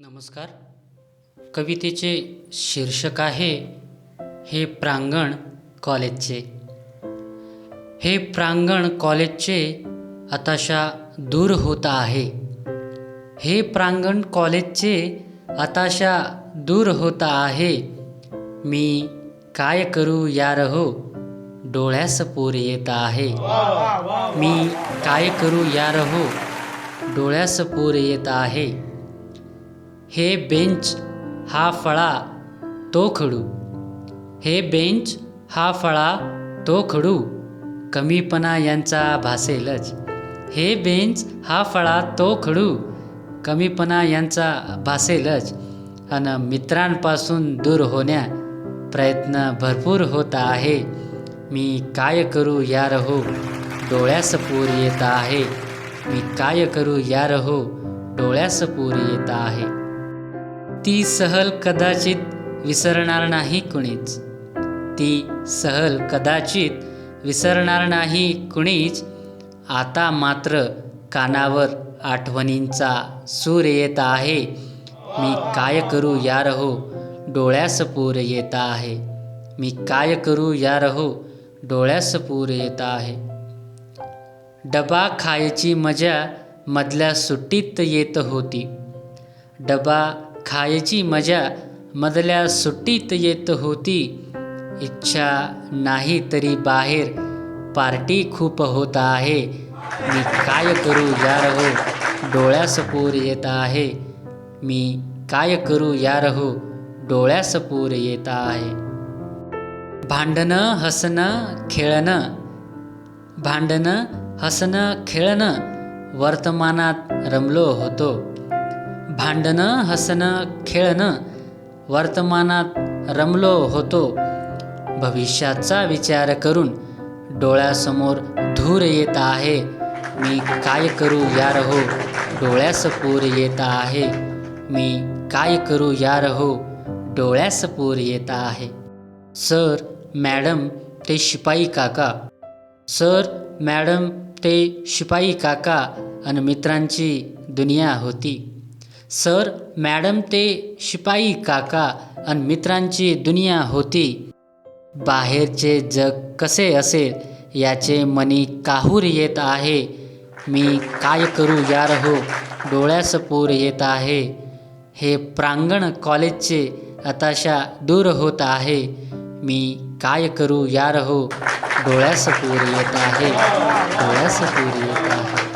नमस्कार. कवितेचे शीर्षक आहे हे प्रांगण कॉलेजचे. हे प्रांगण कॉलेजचे आताशा दूर होत आहे. हे प्रांगण कॉलेजचे आताशा दूर होत आहे. मी काय करू यार हो? डोळ्यास पूर येत आहे. मी काय करू यार हो? डोळ्यास पूर येत आहे. हे बेंच हा फळा तो खडू. हे बेंच हा फळा तो खडू. कमीपणा यांचा भासेलच हे बेंच हा फळा तो खडू. कमीपणा यांचा भासेलच आणि मित्रांपासून दूर होण्या प्रयत्न भरपूर होत आहे. मी काय करू या रहो? डोळ्यास पूर येत आहे. मी काय करू या रहो? डोळ्यास पूर येत आहे. ती सहल कदाचित विसरणार नाही कुणीच. ती सहल कदाचित विसरणार नाही कुणीच. आता मात्र कानावर आठवणींचा सूर येत आहे. मी काय करू या रहो डोळ्यास पूर येत आहे. मी काय करू या रहो डोळ्यास पूर येत आहे. डबा खायची मजा मधल्या सुट्टीत येत होती. डबा खायची मजा मधल्या सुट्टीत येत होती. इच्छा नाही तरी बाहेर पार्टी खूप होत आहे. मी काय करू यार हो डोळ्यास पूर येत आहे. मी काय करू यार हो डोळ्यास पूर येत आहे. भांडणं हसणं खेळणं. भांडणं हसणं खेळणं वर्तमानात रमलो होतो. भांडणं हसणं खेळणं वर्तमानात रमलो होतो. भविष्याचा विचार करून डोळ्यासमोर धूर येत आहे. मी काय करू यार हो? डोळ्यास पूर येत आहे. मी काय करू यार हो? डोळ्यास पूर येत आहे. सर मॅडम ते शिपाई काका. सर मॅडम ते शिपाई काका. आणि मित्रांची दुनिया होती. सर मॅडम ते शिपाई काका आणि मित्रांची दुनिया होती. बाहेरचे जग कसे असेल याचे मनी काहूर येत आहे? मी काय करू यार हो डोळ्यासपूर येत आहे. हे प्रांगण कॉलेजचे आताशा दूर होत आहे. मी काय करू यार हो डोळ्यासपूर येत आहे. डोळ्यासपूर येत आहे.